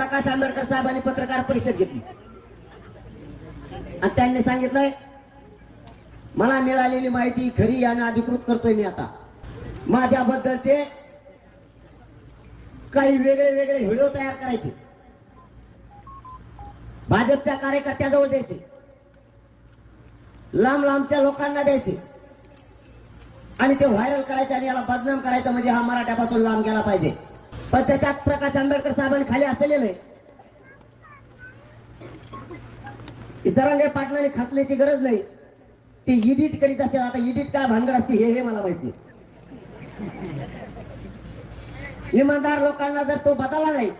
प्रकाश आंबेडकर साहेबांनी पत्रकार परिषद घेतली. आणि त्यांनी सांगितलंय मला मिळालेली माहिती खरी यानं अधिकृत करतोय मी आता. माझ्याबद्दलचे काही वेगळे वेगळे व्हिडिओ तयार करायचे. भाजपच्या कार्यकर्त्याजवळ द्यायचे. लांब लांबच्या लोकांना द्यायचे. आणि ते व्हायरल करायचे आणि याला बदनाम करायचं म्हणजे हा मराठ्यापासून लांब गेला पाहिजे. पण त्याच्यात प्रकाश आंबेडकर साहेबांनी खाली असलेलं आहे. इतरांगे जरांगे पाटलाने खासण्याची गरज नाही. ती इडिट करीत असते आता इडिट काय भानगड असते हे हे मला माहिती इमानदार लोकांना जर तो बदलला नाही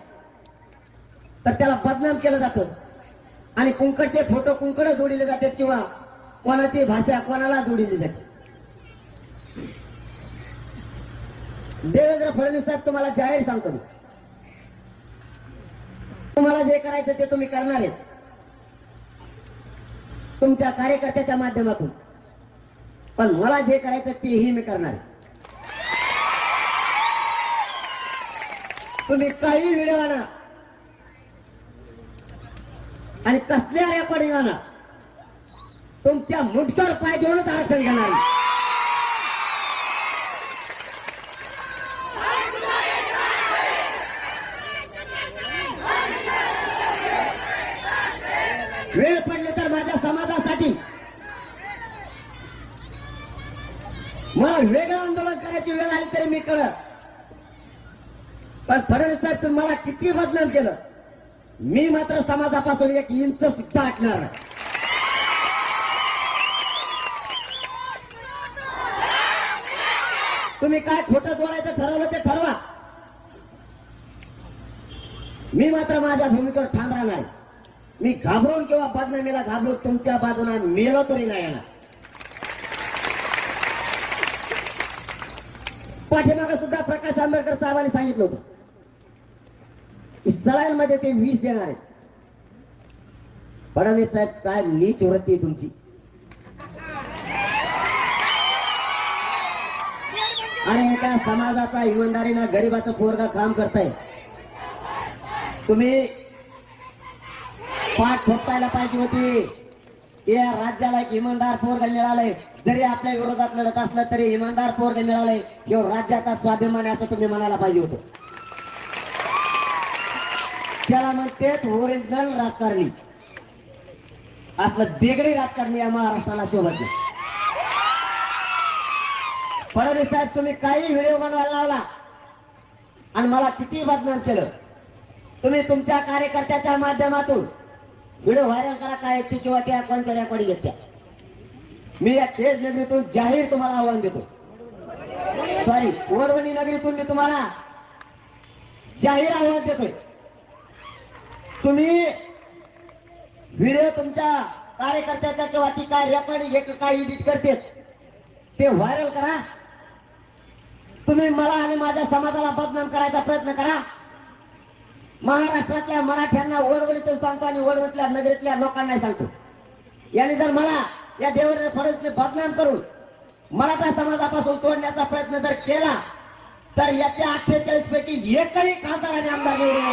तर त्याला बदनाम केलं जातं. आणि कुंकडचे फोटो कुंकड जोडले जातात किंवा कोणाची भाषा कोणाला जोडली जाते. देवेंद्र फडणवीस साहेब तुम्हाला जाहीर सांगतो मी. तुम्हाला जे करायचं ते तुम्ही करणार आहेत तुमच्या कार्यकर्त्याच्या माध्यमातून. पण मला जे करायचं तेही मी करणार तुम्ही काही व्हिडिओ आणा. आणि कसल्या रेकॉर्डिंग आणा. तुमच्या मुठकर पाय देऊनच आरक्षण घेणार वेळ पडले तर माझ्या समाजासाठी मला वेगळं आंदोलन करायची वेळ आली तरी मी कळत पण फडणवीस साहेब तुम्ही मला किती बदनाम केलं मी मात्र समाजापासून एक इंच सुद्धा हटणार नाही. तुम्ही काय खोटं जोडायचं ठरवलं ते ठरवा मी मात्र माझ्या भूमिकेवर ठाम राहणार आहे. मी घाबरून किंवा बदनामीला घाबरून तुमच्या बाजूला मेलो तरी नाही येणार. पाठीमागे सुद्धा प्रकाश आंबेडकर साहेबांनी सांगितलं होतं. की ते विष देणार आहेत. फडणवीस साहेब काय नीच वृत्ती आहे तुमची. अरे एका समाजाचा इमानदारीनं गरीबाचं पोरगा काम करताय. तुम्ही पाठ ठोकायला पाहिजे होती. या राज्याला एक इमानदार पोरग मिळालंय. जरी आपल्या विरोधात लढत असलं तरी इमानदार पोरग मिळालंय. किंवा राज्याचा स्वाभिमान असं तुम्ही म्हणायला पाहिजे होत. त्याला म्हणते ओरिजिनल राजकारणी. असलं बेगडी राजकारणी या महाराष्ट्राला शोभत नाही. फडणवीस साहेब तुम्ही काही व्हिडिओ बनवायला लावला. आणि मला किती बदनाम केलं. तुम्ही तुमच्या कार्यकर्त्याच्या माध्यमातून व्हिडिओ व्हायरल करा काय येते किंवा त्या कोणत्या रेकॉर्डिंग येत्या मी या तेज नगरीतून जाहीर तुम्हाला आव्हान देतो. सॉरी ओरवणी नगरीतून मी तुम्हाला जाहीर आव्हान देतोय. तुम्ही व्हिडिओ तुमच्या कार्यकर्त्याचा किंवा ती काय रेकॉर्डिंग एक काय एडिट करते ते व्हायरल करा. तुम्ही मला आणि माझ्या समाजाला बदनाम करायचा प्रयत्न करा. महाराष्ट्रातल्या मराठ्यांना वडवडीतून सांगतो आणि ओळवतल्या नगरीतल्या लोकांना सांगतो. याने जर मला या देवेंद्र फडणवीसने बदनाम करून मराठा समाजापासून तोडण्याचा प्रयत्न जर केला तर याच्या अठ्ठेचाळीस पैकी एकही खासदार आणि आमदार निवडून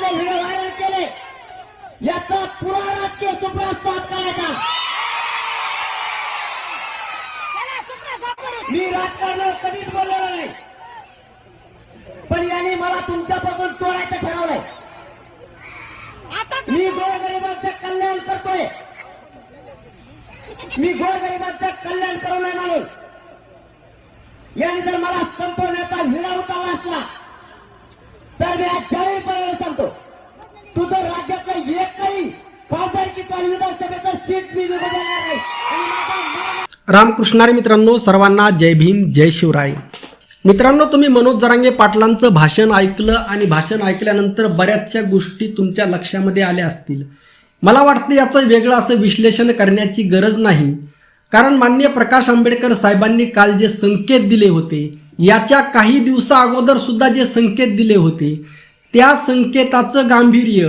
कसले व्हिडिओ व्हायरल केले याचा पुरा राजकीय सुप्रा स्टॉप करायचा. मी राजकारणावर कधीच बोललेलो नाही. पण यांनी मला तुमच्यापासून तोडायचं ठरवलंय. मी गोरगरिबांचं कल्याण करतोय. मी गोरगरिबांचं कल्याण करू नये म्हणून. याने जर मला संपवण्याचा विडा उतारला असला तर मी आज सीट मी नाही आणि मित्रांनो सर्वांना जय भीम जय शिवराय. मित्रांनो तुम्ही मनोज जरांगे पाटलांचं भाषण ऐकलं आणि भाषण ऐकल्यानंतर बऱ्याचशा गोष्टी तुमच्या लक्षामध्ये आल्या असतील. मला वाटतं याचं वेगळं असं विश्लेषण करण्याची गरज नाही. कारण माननीय प्रकाश आंबेडकर साहेबांनी काल जे संकेत दिले होते याच्या काही दिवसा अगोदर सुद्धा जे संकेत दिले होते त्या संकेताचं गांभीर्य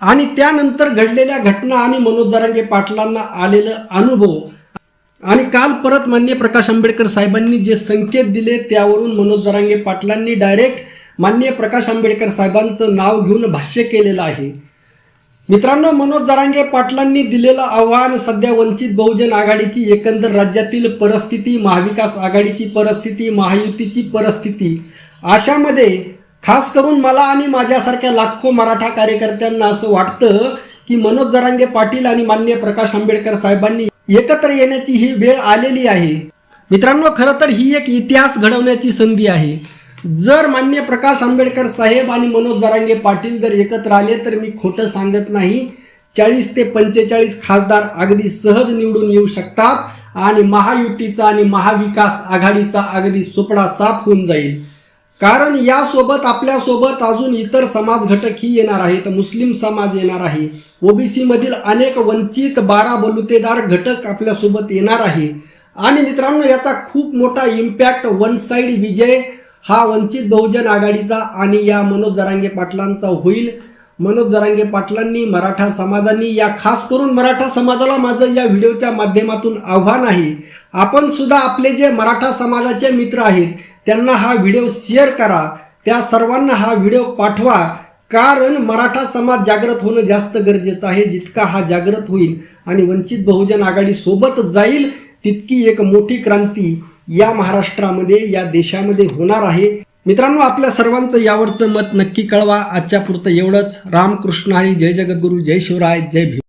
आणि त्यानंतर घडलेल्या घटना आणि मनोज जरांगे पाटलांना आलेलं अनुभव. आणि काल परत मान्य प्रकाश आंबेडकर साहेबांनी जे संकेत दिले त्यावरून मनोज जरांगे पाटलांनी डायरेक्ट माननीय प्रकाश आंबेडकर साहेबांचं नाव घेऊन भाष्य केलेलं आहे. मित्रांनो मनोज जरांगे पाटलांनी दिलेलं आव्हान सध्या वंचित बहुजन आघाडीची एकंदर राज्यातील परिस्थिती महाविकास आघाडीची परिस्थिती महायुतीची परिस्थिती अशामध्ये खास करून मला आणि माझ्यासारख्या लाखो मराठा कार्यकर्त्यांना असं वाटतं की मनोज जरांगे पाटील आणि मान्य प्रकाश आंबेडकर साहेबांनी एकत्र येण्याची ही वेळ आलेली आहे. मित्रांनो खरं तर ही एक इतिहास घडवण्याची संधी आहे. जर मान्य प्रकाश आंबेडकर साहेब आणि मनोज जरांगे पाटील जर एकत्र आले तर मी खोटं सांगत नाही. चाळीस ते पंचेचाळीस खासदार अगदी सहज निवडून येऊ शकतात आणि महायुतीचा आणि महाविकास आघाडीचा अगदी सुपडा साफ होऊन जाईल. कारण यासोबत आपल्यासोबत अजून इतर समाज घटकही येणार आहेत. मुस्लिम समाज येणार आहे. ओबीसी मधील अनेक वंचित बारा बलुतेदार घटक आपल्यासोबत येणार आहे. आणि मित्रांनो याचा खूप मोठा इम्पॅक्ट वन साईड विजय हा वंचित बहुजन आघाडीचा आणि या मनोज जरांगे पाटलांचा होईल. मनोज जरांगे पाटलांनी मराठा समाजांनी या खास करून मराठा समाजाला माझं या व्हिडिओच्या माध्यमातून आव्हान आहे. आपण सुद्धा आपले जे मराठा समाजाचे मित्र आहेत त्यांना हा व्हिडिओ शेअर करा. त्या सर्वांना हा व्हिडिओ पाठवा. कारण मराठा समाज जागृत होणं जास्त गरजेचं आहे. जितका हा जागृत होईल आणि वंचित बहुजन आघाडी सोबत जाईल तितकी एक मोठी क्रांती या महाराष्ट्रामध्ये या देशामध्ये होणार आहे. मित्रांनो आपल्या सर्वांचं यावरचं मत नक्की कळवा. आजच्या पुरतं एवढंच. रामकृष्ण हरी. जय जगद्गुरू. जय शिवराय. जय भीम.